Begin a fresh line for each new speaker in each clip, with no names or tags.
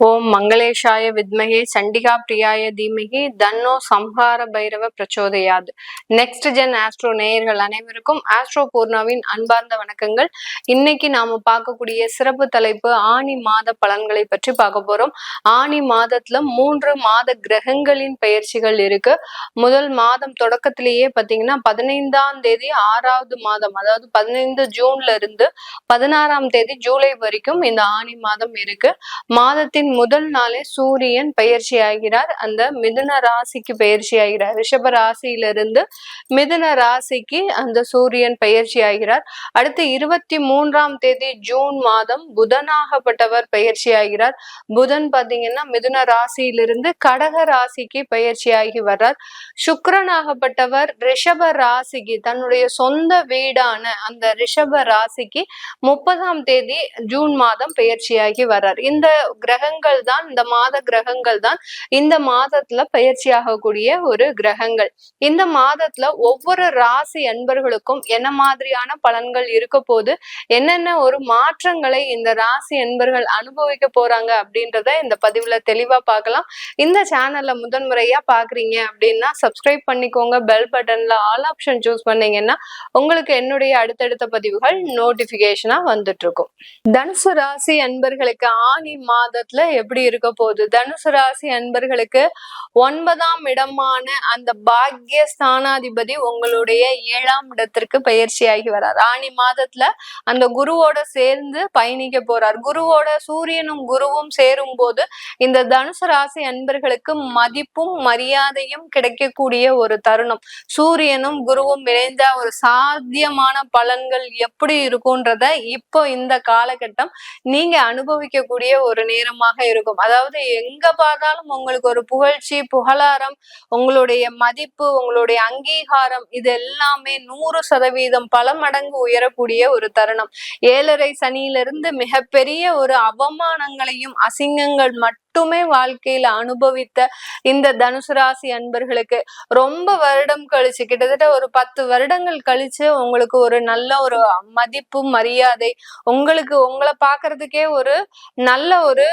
ஓம் மங்களேஷாய வித்மகே சண்டிகா பிரியாய தீமகி தன்னோ சம்ஹார பைரவ பிரச்சோதையாது. நெக்ஸ்ட் ஜென் ஆஸ்ட்ரோ நேயர்கள் அனைவருக்கும் ஆஸ்ட்ரோ பூர்ணாவின் அன்பார்ந்த வணக்கங்கள். இன்னைக்கு நாம பார்க்கக்கூடிய சிறப்பு தலைப்பு ஆணி மாத பலன்களை பற்றி பார்க்க போறோம். ஆணி மாதத்துல மூன்று மாத கிரகங்களின் பயிற்சிகள் இருக்கு. முதல் மாதம் தொடக்கத்திலேயே பாத்தீங்கன்னா பதினைந்தாம் தேதி ஆறாவது மாதம் அதாவது பதினைந்து ஜூன்ல இருந்து பதினாறாம் தேதி ஜூலை வரைக்கும் இந்த ஆணி மாதம் இருக்கு. மாதத்தின் மாதத்தின் முதல் நாளே சூரியன் பயிற்சி ஆகிறார் அந்த மிதுன ராசிக்கு பயிற்சி ஆகிறார் ரிஷப ராசியிலிருந்து மிதுன ராசிக்கு அந்த சூரியன் பயிற்சி ஆகிறார் அடுத்து இருபத்தி மூன்றாம் தேதி ஜூன் மாதம் புதனாகப்பட்டவர் பயிற்சி ஆகிறார் புதன் பார்த்தீங்கன்னா மிதுன ராசியிலிருந்து கடக ராசிக்கு பயிற்சி ஆகி வர்றார். சுக்கரனாகப்பட்டவர் ரிஷப ராசிக்கு தன்னுடைய சொந்த வீடான அந்த ரிஷப ராசிக்கு முப்பதாம் தேதி ஜூன் மாதம் பயிற்சியாகி வர்றார். இந்த கிரகங்கள் தான் இந்த மாத கிரகங்கள் தான் இந்த மாதத்துல பயிற்சி ஆகக்கூடிய ஒரு கிரகங்கள். இந்த மாதத்துல ஒவ்வொரு ராசி அன்பர்களுக்கும் என்ன மாதிரியான பலன்கள் இருக்க போது என்னென்ன ஒரு மாற்றங்களை இந்த ராசி அன்பர்கள் அனுபவிக்க போறாங்க அப்படின்றத இந்த பதிவுல தெளிவா பார்க்கலாம். இந்த சேனல்ல முதன்முறையா பாக்குறீங்க அப்படின்னா சப்ஸ்கிரைப் பண்ணிக்கோங்க. பெல் பட்டன்ல ஆல் ஆப்ஷன் சூஸ் பண்ணீங்கன்னா உங்களுக்கு என்னுடைய அடுத்தடுத்த பதிவுகள் நோட்டிபிகேஷனா வந்துட்டு இருக்கும் தனுசு ராசி அன்பர்களுக்கு ஆணி மாதத்துல எப்படி இருக்க போகுது? தனுசு ராசி அன்பர்களுக்கு ஒன்பதாம் இடமான அந்த பாக்ய ஸ்தானாதிபதி உங்களுடைய ஏழாம் இடத்திற்கு பயிற்சியாகி வரார். ஆணி மாதத்துல அந்த குருவோட சேர்ந்து பயணிக்க போறார். குருவோட சூரியனும் குருவும் சேரும் போது இந்த தனுசு ராசி அன்பர்களுக்கு மதிப்பும் மரியாதையும் கிடைக்கக்கூடிய ஒரு தருணம். சூரியனும் குருவும் இணைந்த ஒரு சாத்தியமான பலன்கள் எப்படி இருக்கும்ன்றத இப்போ இந்த காலகட்டம் நீங்க அனுபவிக்கக்கூடிய ஒரு நேரமாக இருக்கும். அதாவது எங்க பார்த்தாலும் உங்களுக்கு ஒரு புகழ்ச்சி புகழாரம் உங்களுடைய மதிப்பு உங்களுடைய அங்கீகாரம் இது எல்லாமே நூறு சதவீதம் பல மடங்கு உயரக்கூடிய ஒரு தருணம். ஏழரை சனியிலிருந்து மிகப்பெரிய ஒரு அவமானங்களையும் அசிங்கங்கள் மட்டும் வாழ்க்கையில அனுபவித்த இந்த தனுசு ராசி அன்பர்களுக்கு ரொம்ப வருடம் கழிச்சு கிட்டத்தட்ட ஒரு பத்து வருடங்கள் கழிச்சு உங்களுக்கு ஒரு நல்ல ஒரு மதிப்பு மரியாதை உங்களுக்கு உங்களை பாக்குறதுக்கே ஒரு நல்ல ஒரு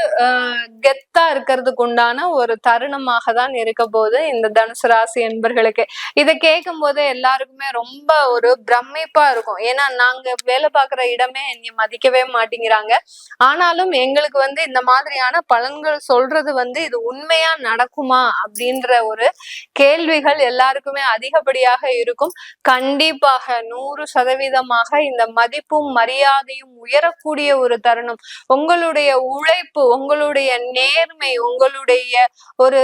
கெத்தா இருக்கிறதுக்கு உண்டான ஒரு தருணமாக தான் இருக்க போது இந்த தனுசு ராசி அன்பர்களுக்கு. இதை கேட்கும் போது எல்லாருக்குமே ரொம்ப ஒரு பிரமிப்பா இருக்கும். ஏன்னா நாங்க வேலை பார்க்குற இடமே என்னை மதிக்கவே மாட்டேங்கிறாங்க. ஆனாலும் எங்களுக்கு வந்து இந்த மாதிரியான பலன்கள் சொல்றது வந்து இது உண்மையா நடக்குமா அப்படின்ற ஒரு கேள்விகள் எல்லாருக்குமே அதிகப்படியாக இருக்கும். கண்டிப்பாக நூறு சதவீதமாக இந்த மதிப்பும் மரியாதையும் உயரக்கூடிய ஒரு தருணம். உங்களுடைய உழைப்பு உங்களுடைய நேர்மை உங்களுடைய ஒரு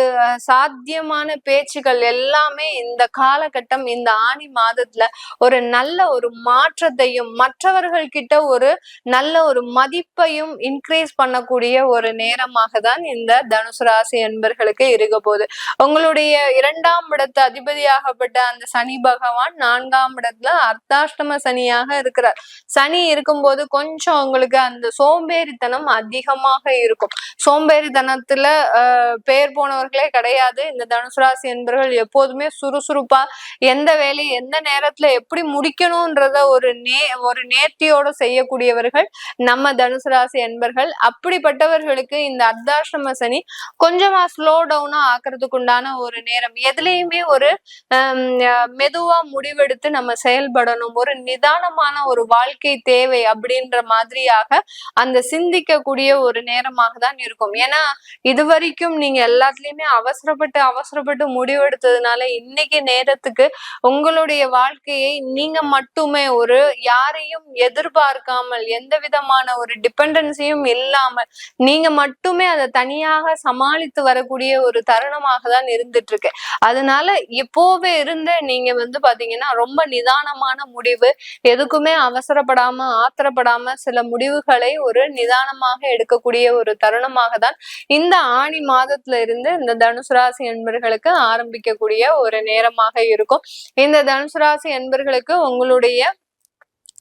சாத்தியமான பேச்சுகள் எல்லாமே இந்த காலகட்டம் இந்த ஆணி மாதத்துல ஒரு நல்ல ஒரு மாற்றத்தையும் மற்றவர்கள் கிட்ட ஒரு நல்ல ஒரு மதிப்பையும் இன்க்ரீஸ் பண்ணக்கூடிய ஒரு நேரமாக தான் இந்த தனுசு ராசி என்பர்களுக்கு இருக்க போகுது உங்களுடைய இரண்டாம் இடத்து அதிபதியாகப்பட்ட அந்த சனி பகவான் நான்காம் இடத்துல அர்த்தாஷ்டம சனியாக இருக்கிறார். சனி இருக்கும்போது கொஞ்சம் உங்களுக்கு அந்த சோம்பேறித்தனம் அதிகமாக இருக்கும். சோம்பேறித்தனத்துல பேர் போனவர்களே கிடையாது. இந்த தனுசு ராசி என்பவர்கள் எப்போதுமே சுறுசுறுப்பா எந்த வேலையை எந்த நேரத்துல எப்படி முடிக்கணும்ன்றத ஒரு நே ஒரு நேர்த்தியோட செய்யக்கூடியவர்கள் நம்ம தனுசு ராசி என்பர்கள் அப்படிப்பட்டவர்களுக்கு இந்த அர்த்தாஷ்டம சனி கொஞ்சமா ஸ்லோ டவுனா ஆக்குறதுக்கு உண்டான ஒரு நேரம். எதுலேயுமே ஒரு மெதுவா முடிவெடுத்து நம்ம செயல்படணும். ஒரு நிதானமான ஒரு வாழ்க்கை தேவை அப்படின்ற மாதிரியாக அந்த சிந்திக்கக்கூடிய ஒரு நேரமாக தான் இருக்கும். ஏன்னா இது வரைக்கும் நீங்க எல்லாத்துலயுமே அவசரப்பட்டு அவசரப்பட்டு முடிவெடுத்ததுனால இன்னைக்கு நேரத்துக்கு உங்களுடைய வாழ்க்கையை நீங்க மட்டுமே ஒரு யாரையும் எதிர்பார்க்காமல் எந்த விதமான ஒரு டிபெண்டன்சியும் இல்லாமல் நீங்க மட்டுமே அதை தனியாக சமாளித்து வரக்கூடிய ஒரு தருணமாக தான் இருந்துட்டு இருக்கு அதனால இப்போவே இருந்த நீங்க வந்து பாத்தீங்கன்னா ரொம்ப நிதானமான முடிவு எதுக்குமே அவசரப்படாம ஆத்திரப்படாம சில முடிவுகளை ஒரு நிதானமாக எடுக்கக்கூடிய ஒரு தருணமாக தான் இந்த ஆணி மாதத்துல இருந்து இந்த தனுசு ராசி என்பர்களுக்கு ஆரம்பிக்கக்கூடிய ஒரு நேரமாக இருக்கும். இந்த தனுசு ராசி என்பர்களுக்கு உங்களுடைய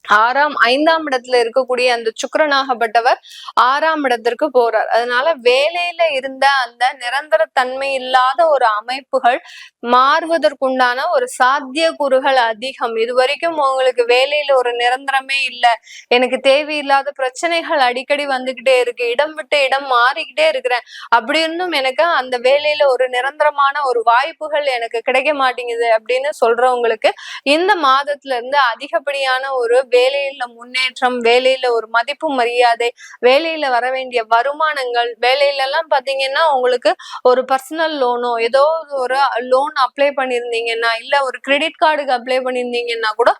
ஆறாம் ஐந்தாம் இடத்துல இருக்கக்கூடிய அந்த சுக்கரனாகப்பட்டவர் ஆறாம் இடத்திற்கு போறார். அதனால வேலையில இருந்த அந்த நிரந்தர தன்மை இல்லாத ஒரு அமைப்புகள் மாறுவதற்குண்டான ஒரு சாத்திய கூறுகள் அதிகம். இது வரைக்கும் உங்களுக்கு வேலையில ஒரு நிரந்தரமே இல்லை. எனக்கு தேவையில்லாத பிரச்சனைகள் அடிக்கடி வந்துகிட்டே இருக்கு. இடம் விட்டு இடம் மாறிக்கிட்டே இருக்கிறேன். அப்படி இருந்தும் எனக்கு அந்த வேலையில ஒரு நிரந்தரமான ஒரு வாய்ப்புகள் எனக்கு கிடைக்க மாட்டேங்குது அப்படின்னு சொல்றவங்களுக்கு இந்த மாதத்துல இருந்து அதிகப்படியான ஒரு வேலையில முன்னேற்றம் வேலையில ஒரு மதிப்பு மரியாதை வேலையில வர வேண்டிய வருமானங்கள் வேலையில எல்லாம் பாத்தீங்கன்னா உங்களுக்கு ஒரு பர்சனல் லோனோ ஏதோ ஒரு லோன் அப்ளை பண்ணிருந்தீங்கன்னா இல்ல ஒரு கிரெடிட் கார்டுக்கு அப்ளை பண்ணிருந்தீங்கன்னா கூட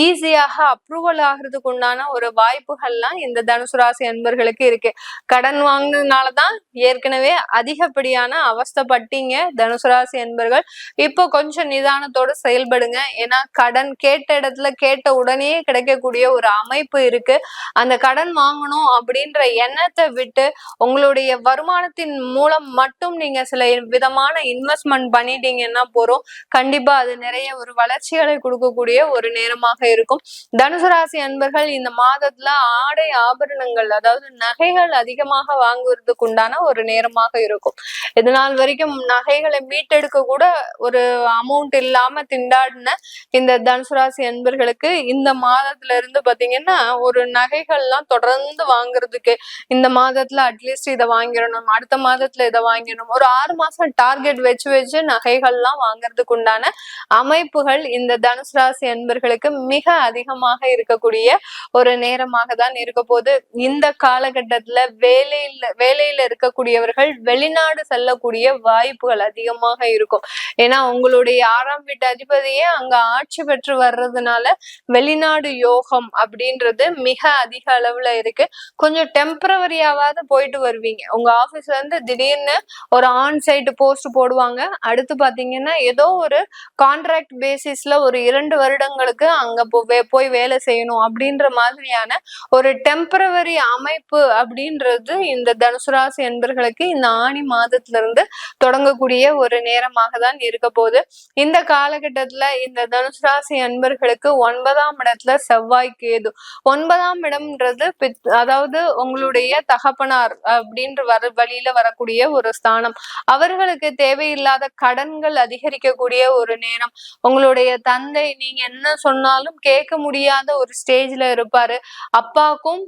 ஈஸியாக அப்ரூவல் ஆகிறதுக்கு உண்டான ஒரு வாய்ப்புகள்லாம் இந்த தனுசு ராசி அன்பர்களுக்கு இருக்கு. கடன் வாங்கினதுனாலதான் ஏற்கனவே அதிகப்படியான அவஸ்தப்பட்டீங்க தனுசு ராசி அன்பர்கள். இப்போ கொஞ்சம் நிதானத்தோடு செயல்படுங்க. ஏன்னா கடன் கேட்ட இடத்துல கேட்ட உடனே இருக்கக்கூடிய ஒரு அமைப்பு இருக்கு. அந்த கடன் வாங்கணும் அப்படின்ற எண்ணத்தை விட்டு உங்களுடைய வருமானத்தின் மூலம் மட்டும் நீங்க சில விதமான இன்வெஸ்ட்மெண்ட் பண்ணிட்டீங்கன்னா போறோம் கண்டிப்பா அது நிறைய ஒரு வளர்ச்சிகளை கொடுக்கக்கூடிய ஒரு நேரமாக இருக்கும். தனுசு ராசி அன்பர்கள் இந்த மாதத்துல ஆடை ஆபரணங்கள் அதாவது நகைகள் அதிகமாக வாங்குவதற்கு உண்டான ஒரு நேரமாக இருக்கும். இதனால் வரைக்கும் நகைகளை மீட்டெடுக்க கூட ஒரு அமௌண்ட் இல்லாம திண்டாடின இந்த தனுசு ராசி அன்பர்களுக்கு இந்த மாதத்துல இருந்து பாத்தீங்கன்னா ஒரு நகைகள்லாம் தொடர்ந்து வாங்குறதுக்கு இந்த மாதத்துல அட்லீஸ்ட் இதை வாங்கிடணும் அடுத்த மாதத்துல இதை வாங்கிடணும். ஒரு ஆறு மாசம் டார்கெட் வச்சு வச்சு நகைகள்லாம் வாங்குறதுக்கு உண்டான அமைப்புகள் இந்த தனுசு ராசி அன்பர்களுக்கு மிக அதிகமாக இருக்கக்கூடிய ஒரு நேரமாக தான் இருக்க போது இந்த காலகட்டத்துல வேலையில வேலையில இருக்கக்கூடியவர்கள் வெளிநாடு செல்லக்கூடிய வாய்ப்புகள் அதிகமாக இருக்கும். ஏன்னா உங்களுடைய ஆறாம் வீட்டு அதிபதியே அங்க ஆட்சி பெற்று வர்றதுனால வெளிநாடு யோகம் அப்படின்றது மிக அதிக அளவுல இருக்கு. கொஞ்சம் டெம்பரவரியாவது போயிட்டு வருவீங்க. உங்க ஆபீஸ்ல இருந்து திடீர்னு ஒரு ஆன் சைட் போஸ்ட் போடுவாங்க. அடுத்து பாத்தீங்கன்னா ஏதோ ஒரு கான்ட்ராக்ட் பேசிஸ்ல ஒரு இரண்டு வருடங்களுக்கு அங்க போய் வேலை செய்யணும் அப்படின்ற மாதிரியான ஒரு டெம்பரவரி அமைப்பு அப்படின்றது இந்த தனுசுராசி என்பர்களுக்கு இந்த ஆணி மாதத்துல இருந்து தொடங்கக்கூடிய ஒரு நேரமாக தான் இருக்க போகுது. இந்த காலகட்டத்துல இந்த தனுசுராசி அன்பர்களுக்கு ஒன்பதாம் இடத்துல செவ்வாய் கேது ஒன்பதாம் இடம்ன்றது அதாவது உங்களுடைய தகப்பனார் அப்படின்ற வர வழியில வரக்கூடிய ஒரு ஸ்தானம். அவர்களுக்கு தேவையில்லாத கடன்கள் அதிகரிக்கக்கூடிய ஒரு நேரம். உங்களுடைய தந்தை நீங்க என்ன சொன்னாலும் கேட்க முடியாத ஒரு ஸ்டேஜ்ல இருப்பாரு. அப்பாவுக்கும்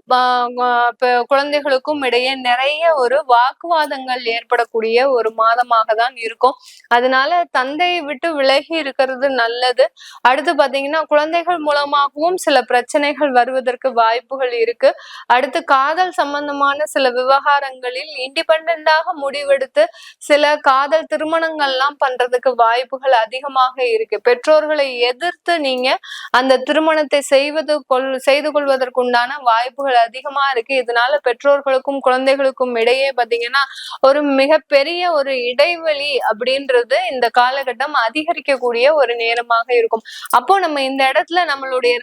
குழந்தைகளுக்கும் இடையே நிறைய ஒரு வாக்குவாதங்கள் ஏற்படக்கூடிய ஒரு மாதமாக தான் இருக்கும். அதனால தந்தையை விட்டு விலகி இருக்கிறது நல்லது. அடுத்து பாத்தீங்கன்னா குழந்தைகள் மூலமாகவும் சில பிரச்சனைகள் வருவதற்கு வாய்ப்புகள் இருக்கு. அடுத்து காதல் சம்பந்தமான சில விவகாரங்களில் இண்டிபெண்டாக முடிவெடுத்து சில காதல் திருமணங்கள்லாம் பண்றதுக்கு வாய்ப்புகள் அதிகமாக இருக்கு. பெற்றோர்களை எதிர்த்து நீங்க அந்த திருமணத்தை செய்வது கொள் செய்து கொள்வதற்குண்டான வாய்ப்புகள் அதிகமா இருக்கு. இதனால பெற்றோர்களுக்கும் குழந்தைகளுக்கும் இடையே பாத்தீங்கன்னா ஒரு மிகப்பெரிய ஒரு இடைவெளி அப்படின்றது இந்த காலகட்டம் அதிகரிக்கக்கூடிய ஒரு நேரமாக இருக்கும். அப்போ நம்ம இந்த இடத்துல நம்மளுடைய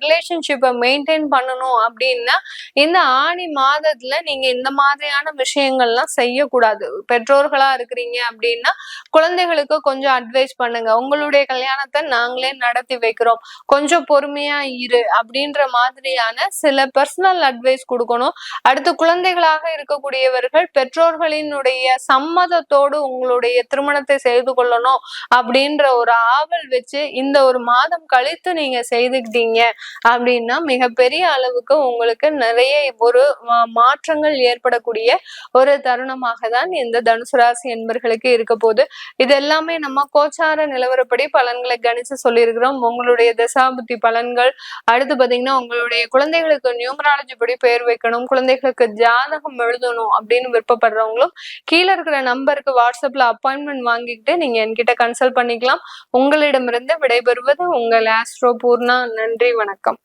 ரிலேஷன்ஷிப்பை மெயின்டைன் பண்ணணும் அப்படின்னா இந்த ஆணி மாதத்துல நீங்க இந்த மாதிரியான விஷயங்கள்லாம் செய்யக்கூடாது. பெற்றோர்களா இருக்கிறீங்க அப்படின்னா குழந்தைகளுக்கு கொஞ்சம் அட்வைஸ் பண்ணுங்க. உங்களுடைய கல்யாணத்தை நாங்களே நடத்தி வைக்கிறோம். கொஞ்சம் பொறுமையா இரு அப்படின்ற மாதிரியான சில பர்சனல் அட்வைஸ் கொடுக்கணும். அடுத்து குழந்தைகளாக இருக்கக்கூடியவர்கள் பெற்றோர்களினுடைய சம்மதத்தோடு உங்களுடைய திருமணத்தை செய்து கொள்ளணும் அப்படின்ற ஒரு ஆவல் வச்சு இந்த ஒரு மாதம் கழித்து நீங்க செய்துக்கிட்டீங்க அப்படின்னா மிகப்பெரிய அளவுக்கு உங்களுக்கு நிறைய ஒரு மாற்றங்கள் ஏற்படக்கூடிய ஒரு தருணமாக தான் இந்த தனுசு ராசி என்பர்களுக்கு இருக்க போது இது எல்லாமே நம்ம கோச்சார நிலவரப்படி பலன்களை கணிச்சு சொல்லியிருக்கிறோம். உங்களுடைய தசாபுத்தி பலன்கள் அடுத்து பாத்தீங்கன்னா உங்களுடைய குழந்தைகளுக்கு நியூமராலஜி படி பெயர் வைக்கணும் குழந்தைகளுக்கு ஜாதகம் எழுதணும் அப்படின்னு விருப்பப்படுறவங்களும் கீழே இருக்கிற நம்பருக்கு வாட்ஸ்அப்ல அப்பாயின்மெண்ட் வாங்கிக்கிட்டு நீங்க என்கிட்ட கன்சல்ட் பண்ணிக்கலாம். உங்களிடமிருந்து விடைபெறுவது உங்கள் ஆஸ்ட்ரோ பூர்ணா. நன்றி வணக்கம்.